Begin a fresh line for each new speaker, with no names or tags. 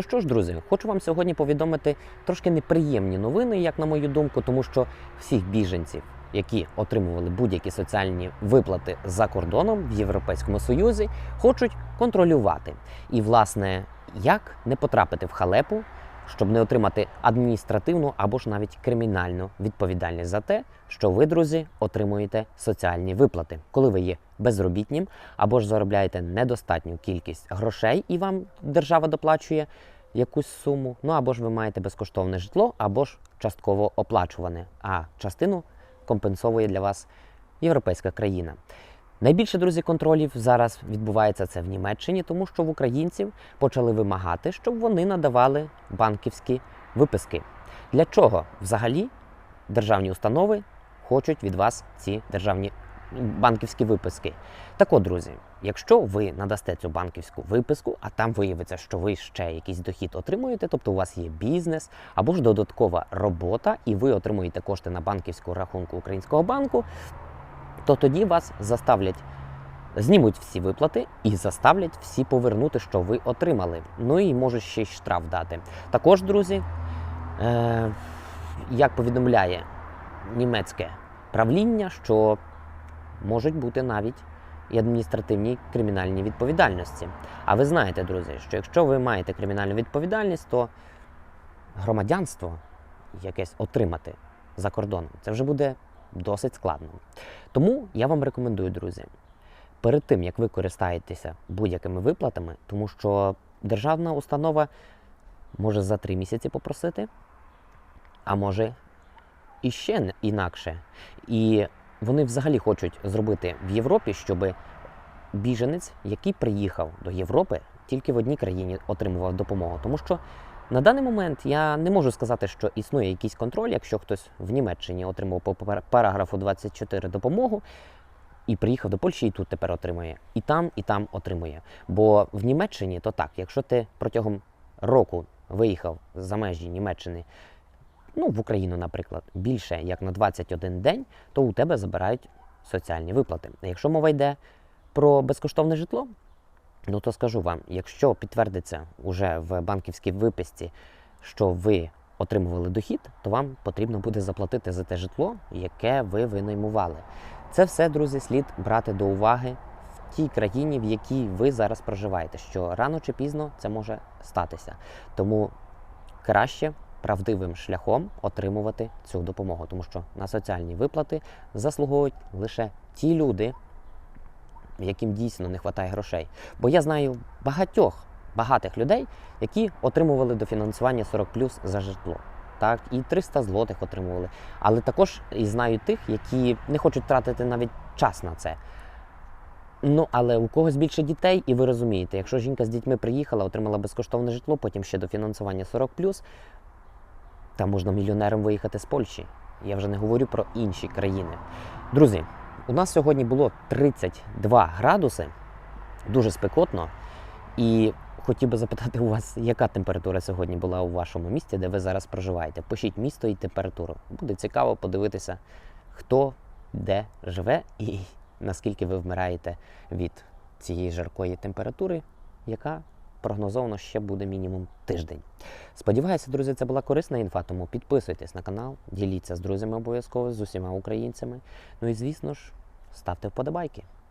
Ну що ж, друзі, хочу вам сьогодні повідомити трошки неприємні новини, як на мою думку, тому що всіх біженців, які отримували будь-які соціальні виплати за кордоном в Європейському Союзі, хочуть контролювати. І, власне, як не потрапити в халепу, щоб не отримати адміністративну або ж навіть кримінальну відповідальність за те, що ви, друзі, отримуєте соціальні виплати, коли ви є безробітнім або ж заробляєте недостатню кількість грошей, і вам держава доплачує якусь суму. Ну або ж ви маєте безкоштовне житло, або ж частково оплачуване, а частину компенсовує для вас європейська країна. Найбільше друзі контролів зараз відбувається це в Німеччині, тому що в українців почали вимагати, щоб вони надавали банківські виписки. Для чого взагалі державні установи хочуть від вас ці державні банківські виписки? Так от, друзі, якщо ви надасте цю банківську виписку, а там виявиться, що ви ще якийсь дохід отримуєте, тобто у вас є бізнес або ж додаткова робота, і ви отримуєте кошти на банківську рахунку українського банку, то тоді вас заставлять. Знімуть всі виплати і заставлять всі повернути, що ви отримали. Ну і можуть ще й штраф дати. Також, друзі, е, як повідомляє німецьке правління, що можуть бути навіть і адміністративні кримінальні відповідальності. А ви знаєте, друзі, що якщо ви маєте кримінальну відповідальність, то громадянство якесь отримати за кордоном, це вже буде досить складно. Тому я вам рекомендую, друзі, перед тим як ви користаєтеся будь-якими виплатами, тому що державна установа може за три місяці попросити, а може і ще інакше. І вони взагалі хочуть зробити в Європі, щоб біженець, який приїхав до Європи, тільки в одній країні отримував допомогу. Тому що на даний момент я не можу сказати, що існує якийсь контроль, якщо хтось в Німеччині отримав по параграфу 24 допомогу. І приїхав до Польщі і тут тепер отримує. І там, і там отримує. Бо в Німеччині то так, якщо ти протягом року виїхав за межі Німеччини, ну в Україну, наприклад, більше як на 21 день, то у тебе забирають соціальні виплати. А якщо мова йде про безкоштовне житло, ну то скажу вам, якщо підтвердиться уже в банківській виписці, що ви отримували дохід, то вам потрібно буде заплатити за те житло, яке ви винаймували. Це все, друзі, слід брати до уваги в тій країні, в якій ви зараз проживаєте, що рано чи пізно це може статися. Тому краще правдивим шляхом отримувати цю допомогу, тому що на соціальні виплати заслуговують лише ті люди, яким дійсно не вистачає грошей. Бо я знаю багатьох багатих людей, які отримували дофінансування 40 за житло. Так, і 300 злотих отримували. Але також і знаю тих, які не хочуть тратити навіть час на це. Ну, але у когось більше дітей, і ви розумієте, якщо жінка з дітьми приїхала, отримала безкоштовне житло, потім ще дофінансування 40 там можна мільйонером виїхати з Польщі. Я вже не говорю про інші країни. Друзі, у нас сьогодні було 32 градуси, дуже спекотно. І хотів би запитати у вас, яка температура сьогодні була у вашому місті, де ви зараз проживаєте. Пишіть місто і температуру. Буде цікаво подивитися, хто де живе і наскільки ви вмираєте від цієї жаркої температури, яка прогнозовано ще буде мінімум тиждень. Сподіваюся, друзі, це була корисна інфа, тому підписуйтесь на канал, діліться з друзями обов'язково, з усіма українцями. Ну і звісно ж, ставте вподобайки.